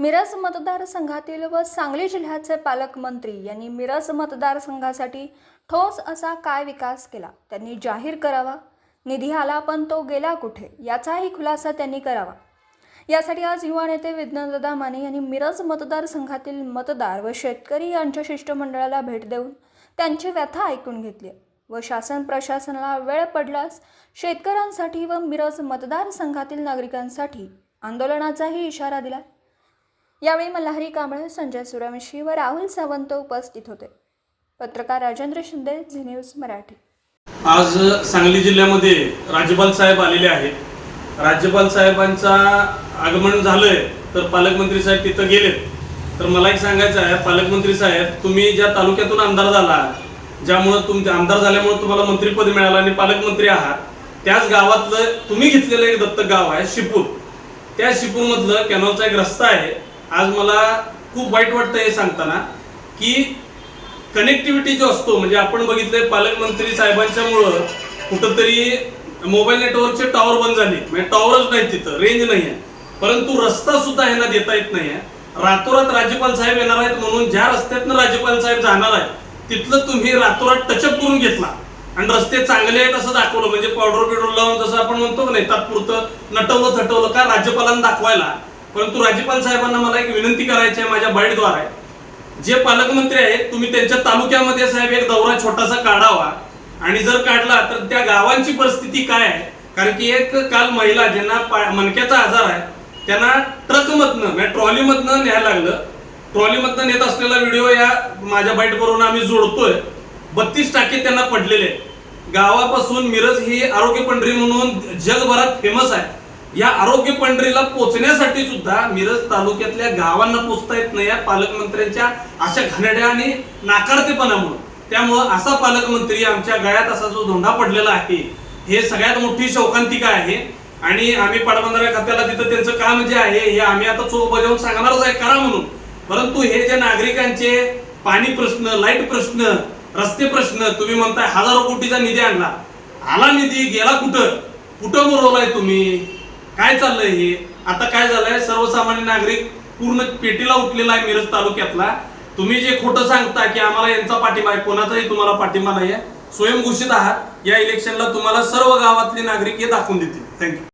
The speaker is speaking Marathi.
मिरज मतदारसंघातील व सांगली जिल्ह्याचे पालकमंत्री यांनी मिरज मतदारसंघासाठी ठोस असा काय विकास केला? त्यांनी जाहीर करावा. निधी आला पण तो गेला कुठे? याचाही खुलासा त्यांनी करावा. यासाठी आज युवा नेते विज्ञानदादा माने यांनी मिरज मतदारसंघातील मतदार व शेतकरी यांच्या शिष्टमंडळाला भेट देऊन त्यांची व्यथा ऐकून घेतली व शासन प्रशासनाला वेळ पडल्यास शेतकऱ्यांसाठी व मिरज मतदारसंघातील नागरिकांसाठी आंदोलनाचाही इशारा दिला यावेळी मल्हारी कांबळे संजय सूर्यवंशी व राहुल सावंत उपस्थित होते. पत्रकार राजेंद्र शिंदे झी न्यूज मराठी. आज सांगली जिल्ह्यामध्ये राज्यपाल साहेब आलेले आहेत. राज्यपाल साहेबांचा आगमन झालंय तर पालकमंत्री साहेब तिथं गेलेत. तर मला एक सांगायचं आहे पालकमंत्री साहेब तुम्ही ज्या तालुक्यातून आमदार झाला ज्यामुळं तुमच्या आमदार झाल्यामुळे तुम्हाला मंत्रीपद मिळालं आणि पालकमंत्री आहात त्याच गावातलं तुम्ही घेतलेलं एक दत्तक गाव आहे शिपूर. त्या शिपूरमधलं कॅनॉलचा एक रस्ता आहे आज मला खूप वाईट वाटतं हे सांगताना की कनेक्टिव्हिटी जो असतो म्हणजे आपण बघितलंय पालकमंत्री साहेबांच्यामुळं कुठंतरी मोबाईल नेटवर्कचे टॉवर बंद झाले. म्हणजे टॉवरच नाही तिथं रेंज नाही आहे. परंतु रस्ता सुद्धा ह्यांना देता येत नाही आहे. रातोरात राज्यपाल साहेब येणार आहेत म्हणून ज्या रस्त्यातनं राज्यपाल साहेब जाणार आहेत तिथलं तुम्ही रातोरात टचअप करून घेतला. आणि रस्ते चांगले आहेत असं दाखवलं. म्हणजे पावडर बिवडर लावून जसं आपण म्हणतो ना नाही तात्पुरतं नटवलं थटवलं का राज्यपालांना दाखवायला परंतु राज्यपाल साहेबांना मला एक विनंती करायची आहे माझ्या बाईटद्वारे. जे पालकमंत्री आहेत तुम्ही त्यांच्या तालुक्यामध्ये साहेब एक दौरा छोटासा काढावा. आणि जर काढला तर त्या गावांची परिस्थिती काय आहे? कारण की एक काल महिला ज्यांना पा- मणक्याचा आजार आहे त्यांना ट्रकमधनं म्हणजे ट्रॉलीमधनं न्यायला लागलं. ट्रॉलीमधनं नेत असलेला व्हिडिओ या माझ्या बाईट बरोबर आम्ही जोडतोय. बत्तीस टाके त्यांना पडलेले गावापासून मिरज ही आरोग्य पंढरी म्हणून जगभरात फेमस आहे. या आरोग्य पंढरीला पोचण्यासाठी सुद्धा मिरज तालुक्यातल्या गावांना पोचता येत नाही या पालकमंत्र्यांच्या अशा घाणेड्या आणि नाकारतेपणामुळे. त्यामुळं असा पालकमंत्री आमच्या गळ्यात असा जो धोंडा पडलेला आहे हे सगळ्यात मोठी शोकांतिका आहे. आणि आम्ही पाटबंधारा खात्याला तिथं त्यांचं काम जे आहे हे आम्ही आता चोख बजावून सांगणारच आहे करा म्हणून. परंतु हे जे नागरिकांचे पाणी प्रश्न लाइट प्रश्न रस्ते प्रश्न तुम्ही म्हणताय हजारो कोटीचा निधी आणला. आला निधी गेला कुठं? कुठं मुरवलाय तुम्ही? काय चाललंय हे? आता काय झालंय? सर्वसामान्य नागरिक पूर्ण पेटीला उठलेला आहे मिरज तालुक्यातला. तुम्ही जे खोटं सांगता की आम्हाला यांचा पाठिंबा आहे कोणाचाही तुम्हाला पाठिंबा नाही आहे स्वयंघोषित आहात. या इलेक्शनला तुम्हाला सर्व गावातले नागरिक हे दाखवून देतील. थँक्यू